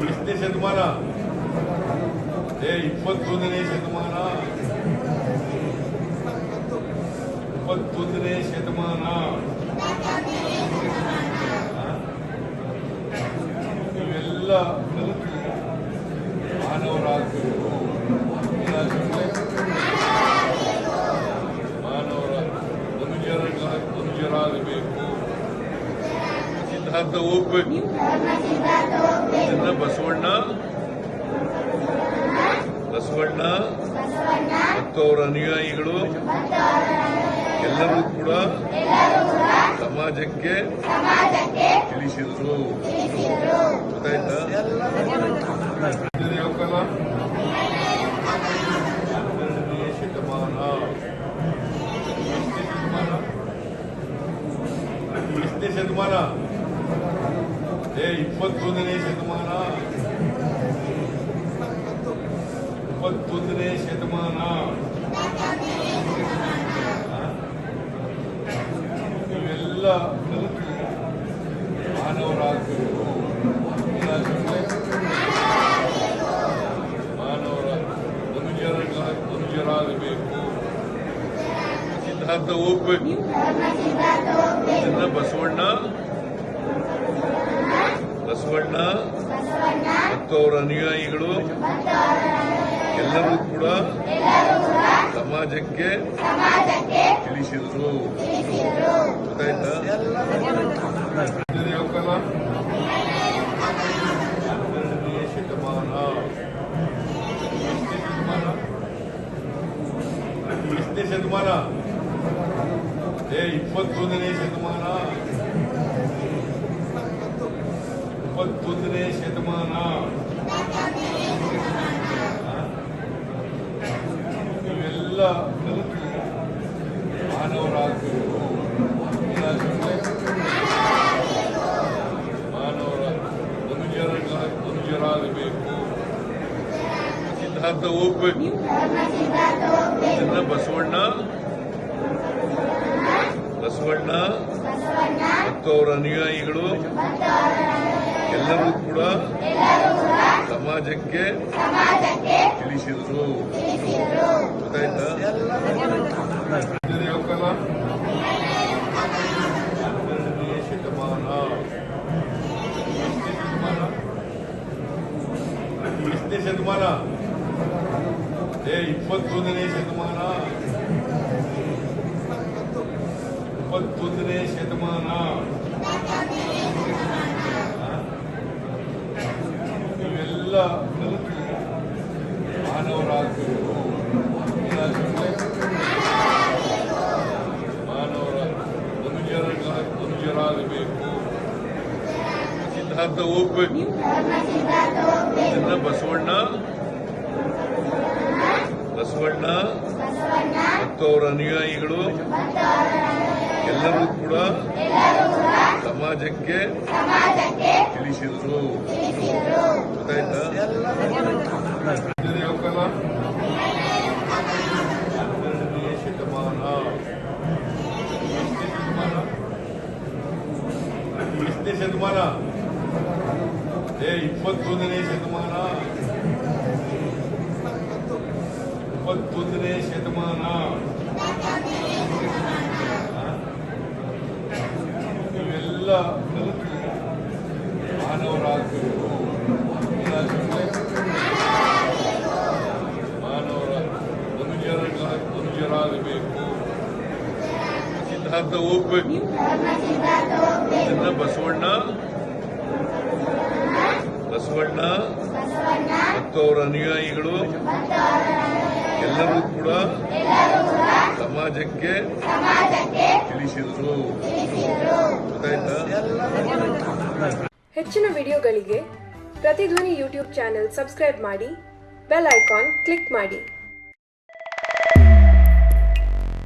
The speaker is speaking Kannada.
ಬಿಡಿಸಿದ ಶತಮಾನ. ಏ ಇಪ್ಪತ್ತೊಂದನೇ ಶತಮಾನ. ಇಪ್ಪತ್ತೊಂದನೇ ಶತಮಾನ. ಸಿದ್ಧಾಂತ ಹೋಗ್ಬೇಕು ಇದನ್ನ ಬಸವಣ್ಣ. ಬಸವಣ್ಣ. ಮತ್ತು ಅವರ ಅನುಯಾಯಿಗಳು. ಎಲ್ಲರೂ ಕೂಡ ಸಮಾಜಕ್ಕೆ ತಿಳಿಸಿದ್ರು. ಗೊತ್ತಾಯ್ತಾ? ಹನ್ನೆರಡನೇ ಶತಮಾನ. ಶತಮಾನ? ಇಪ್ಪತ್ತೊಂದನೇ ಶತಮಾನ. ಇಪ್ಪತ್ತೊಂದನೇ ಶತಮಾನ. ಇವೆಲ್ಲ ಕಲಿತು ಮಾನವರಾಗಬೇಕು. ಮಾನವರ ಮನುಜರ ಮನುಜರಾಗಬೇಕು ಸಿದ್ಧಾಂತ ಹೋಗ್ಬೇಕು. ಬಸವಣ್ಣ. ಬಸವಣ್ಣ ಮತ್ತು ಅವರ ಅನುಯಾಯಿಗಳು ಎಲ್ಲರೂ ಕೂಡ ಸಮಾಜಕ್ಕೆ ತಿಳಿಸಿದ್ರು. ಗೊತ್ತಾಯ್ತಾ? ಶತಮಾನ. ಶತಮಾನ? ಏ ಇಪ್ಪತ್ತೊಂದನೇ ಶತಮಾನ. ಇಪ್ಪತ್ತೊಂದನೇ ಶತಮಾನ. ಇವೆಲ್ಲ ಕಲಿತು ಮಾನವರಾಗಬೇಕು. ಮಾನವರ ಮನುಜರ ಮನುಜರಾಗಬೇಕು ಸಿದ್ಧಾಂತ ಹೋಗ್ಬೇಕು. ಇದನ್ನ ಬಸವಣ್ಣ. ಬಸವಣ್ಣ. ಮತ್ತು ಅವರ ಅನುಯಾಯಿಗಳು. ಎಲ್ಲರೂ ಕೂಡ ಸಮಾಜಕ್ಕೆ ತಿಳಿಸಿದ್ರು. ಗೊತ್ತಾಯ್ತಾ? ಶತಮಾನ. ಶತಮಾನ. ಏ ಇಪ್ಪತ್ತೊಂದನೇ ಶತಮಾನ. ಇಪ್ಪತ್ತೊಂದನೇ ಶತಮಾನ. ನೀವೆಲ್ಲ ಕಲಿತು ಮಾನವರಾಗಬೇಕು ಏನಾಗಬೇಕು ಮಾನವರ ಮನುಜರ ಮನುಜರಾಗಬೇಕು ಸಿದ್ಧಾಂತ ಹೋಗ್ಬೇಕು ಇದನ್ನ ಬಸವಣ್ಣ ಬಸವಣ್ಣ ಮತ್ತು ಅವರ ಅನುಯಾಯಿಗಳು ಎಲ್ಲರೂ ಕೂಡ ಸಮಾಜಕ್ಕೆ ತಿಳಿಸಿದ್ರು ಗೊತ್ತಾಯ್ತಾ ಶತಮಾನ ಎಷ್ಟನೇ ಶತಮಾನ ಏ ಇಪ್ಪತ್ತೊಂದನೇ ಶತಮಾನ ಇಪ್ಪತ್ತೊಂದನೇ ಶತಮಾನ ನೀವೆಲ್ಲ ಕಲಿತು ಮಾನವರಾಗಬೇಕು ಏನಾಗಬೇಕು ಮಾನವರ ಮನುಜರ ಮನುಜರಾಗಬೇಕು ಸಿದ್ಧಾಂತ ಹೋಗ್ಬೇಕು. ಇದನ್ನ ಬಸವಣ್ಣ ಬಸವಣ್ಣ ಮತ್ತು ಅವರ ಅನುಯಾಯಿಗಳು ಎಲ್ಲರೂ ಕೂಡ ಸಮಾಜಕ್ಕೆ ತಿಳಿಸಿದ್ರು. ಹೆಚ್ಚಿನ ವಿಡಿಯೋಗಳಿಗೆ ಪ್ರತಿಧ್ವನಿ ಯೂಟ್ಯೂಬ್ ಚಾನೆಲ್ ಸಬ್ಸ್ಕ್ರೈಬ್ ಮಾಡಿ, ಬೆಲ್ ಐಕಾನ್ ಕ್ಲಿಕ್ ಮಾಡಿ.